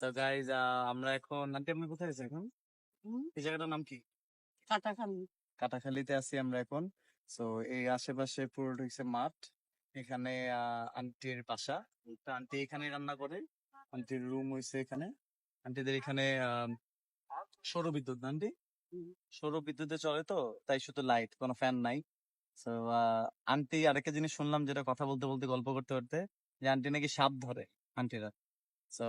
তো গাইজ আমরা এখন আন্টি আপনি কোথায় আছেন এখন? এই জায়গাটার নাম কি? কাটাখান কাটাখালীতে আছি আমরা এখন। সো এই আশেপাশে পুরো হচ্ছে মাঠ। এখানে আন্টির বাসা। আন্টি এখানে রান্না করে। আন্টির রুম হইছে এখানে। আন্টিদের এখানে সৌর বিদ্যুৎ না আন্টি। সৌর বিদ্যুতে চলে তো তাই শুধু লাইট কোনো ফ্যান নাই। তো আন্টি আরেকটা জিনিস শুনলাম যেটা কথা বলতে বলতে গল্প করতে করতে যে আন্টি নাকি সাপ ধরে আন্টিরা। তো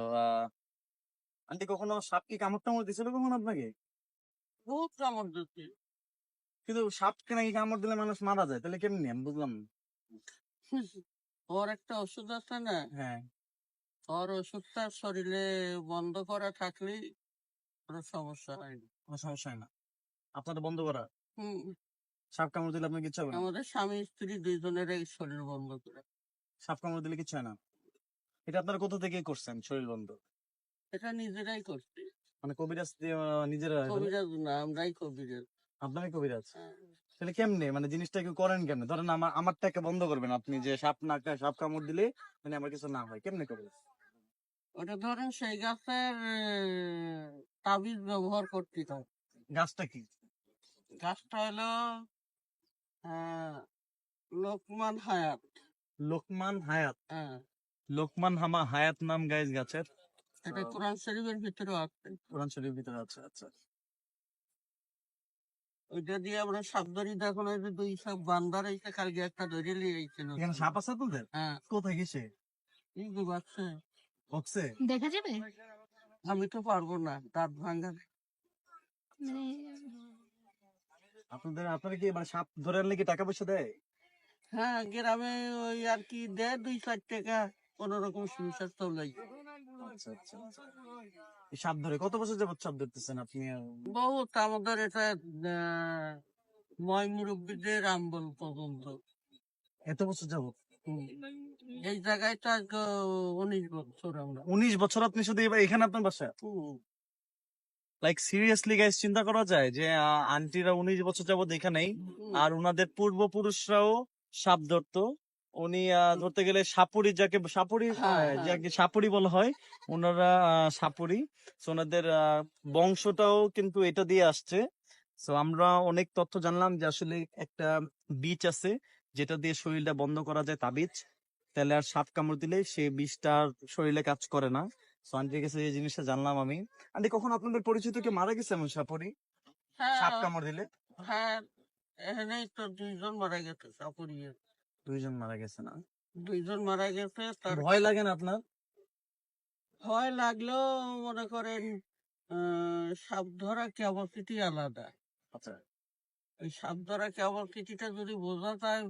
আন্টি কখনো সাপ কি কামড় টামড় দিছিল কখনো আপনাকে? বহুত কামড় দিচ্ছে কিন্তু সাপকে নাকি কামড় দিলে মানুষ মারা যায় তাহলে কেমনি? আমি বুঝলাম। ওর একটা ওষুধ আছে না? হ্যাঁ। ওর ওষুধটা শরীরে বন্ধ করা থাকলে কোনো সমস্যা হয় না। কোনো সমস্যা হয় না। আপনার বন্ধ করা। হুম, সাপ কামড় দিলে আপনার কিচ্ছু হবে আমাদের স্বামী স্ত্রী দুইজনেরই শরীর বন্ধ করে। সাপ কামড় দিলে কিচ্ছু হয় না। এটা আপনারা কোথা থেকে করছেন শরীর বন্ধ? এটা নিজেরাই করছি। মানে কবিরাজ নিজেরা কবিরাজ না আমরাই কবিরাজ। আপনারই কবিরাজ? হ্যাঁ। তাহলে কেমনে? মানে জিনিসটা কি করেন কেমনে ধরেন আমার আমারটাকে বন্ধ করবেন আপনি যে সাপ না সাপ কামড় দিলে মানে আমার কিছু না হয়। কেমনে করবেন ওটা ধরেন সেই গাছের তাবিজ ব্যবহার করতে হয়। গাছটা কি? গাছটা হলো লোকমান হায়াত। লোকমান হায়াত? হ্যাঁ। লোকমান হামা হায়াত নাম গাইজ গাছের? এটা কোরআন শরীফের ভিতরেও আছে। কোরআন শরীফের ভিতরে আছে আচ্ছা। ওইটা দিয়ে আমরা সাপ ধরি দেখুন ওই দুই সাপ বান্দার এইটা কালকে একটা ধরে নিয়ে এখানে সাপ আছে আপনাদের হ্যাঁ। কোথায় গেছে? এই যে বাচ্চা বক্সে? দেখা যাবে? আমি তো পারব না দাঁত ভাঙ্গা মানে আপনাদের আপনারা কি মানে সাপ ধরে আনলে কি টাকা পয়সা দেয়? হ্যাঁ গ্রামে ওই আর কি দেয় দুই চার টাকা কোন রকম সংসার চলাই আচ্ছা আচ্ছা আচ্ছা। সাপ ধরে কত বছর যাবত সাপ ধরতেছেন আপনি বহুত আমাদের এটা ময় মুরব্বীদের আম্বল পর্যন্ত। এত বছর যাবত। এই জায়গাটা উনিশ বছর আমরা। উনিশ বছর আপনি শুধু এখানে আপনার বাসা? লাইক সিরিয়াসলি গাইস চিন্তা করা যায় যে আন্টিরা উনিশ বছর যাবত এখানেই আর উনাদের পূর্বপুরুষরাও সাপ ধরতো। উনি আহ, ধরতে গেলে সাপুরি যাকে সাপুরি হ্যাঁ, হ্যাঁ। যাকে সাপুরি বলা হয় ওনারা সাপুরি। ওনাদের বংশটাও কিন্তু এটা দিয়ে আসছে। তো আমরা অনেক তথ্য জানলাম যে আসলে একটা বীজ আছে যেটা দিয়ে শরীরটা বন্ধ করা যায় তাবিজ তাহলে আর সাপ কামড় দিলে সে বিষটা শরীরে কাজ করে না। তো আন্টির কাছে এই জিনিসটা জানলাম আমি। আন্টি কখন আপনাদের পরিচিত কে মারা গেছে এমন সাপুরি? সাপ হ্যাঁ কামড় দিলে? হ্যাঁ এখানেই তো দুইজন মারা গেছে সাপুরিয়ে দুইজন মারা গেছে না? দুইজন মারা গেছে তার ভয় লাগে না আপনার? ভয় লাগলেও মনে করেন আহ, সাপ ধরা ক্যাপাসিটি আলাদা? আচ্ছা। ওই সাপ ধরা ক্যাপাসিটিটা যদি বোঝা যায়